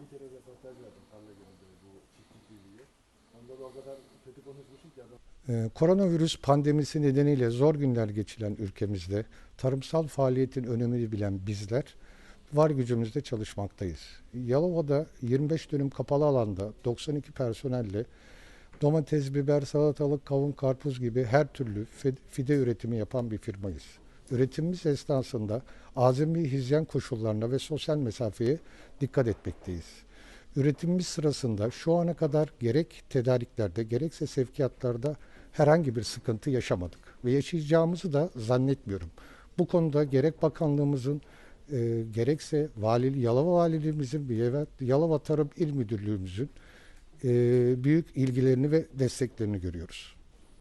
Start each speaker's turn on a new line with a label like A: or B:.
A: Bir kere röportaj verdim Karagöl'de bu çiftlik birliği. Onda da o kadar kötü konuşmuşum ki adam.
B: Koronavirüs pandemisi nedeniyle zor günler geçilen ülkemizde tarımsal faaliyetin önemini bilen bizler var gücümüzde çalışmaktayız. Yalova'da 25 dönüm kapalı alanda 92 personelle domates, biber, salatalık, kavun, karpuz gibi her türlü fide üretimi yapan bir firmayız. Üretimimiz esnasında azami hijyen koşullarına ve sosyal mesafeye dikkat etmekteyiz. Üretimimiz sırasında şu ana kadar gerek tedariklerde gerekse sevkiyatlarda herhangi bir sıkıntı yaşamadık ve yaşayacağımızı da zannetmiyorum. Bu konuda gerek bakanlığımızın e, gerekse valili, Yalova valiliğimizin ve Yalova Tarım İl Müdürlüğümüzün e, büyük ilgilerini ve desteklerini görüyoruz.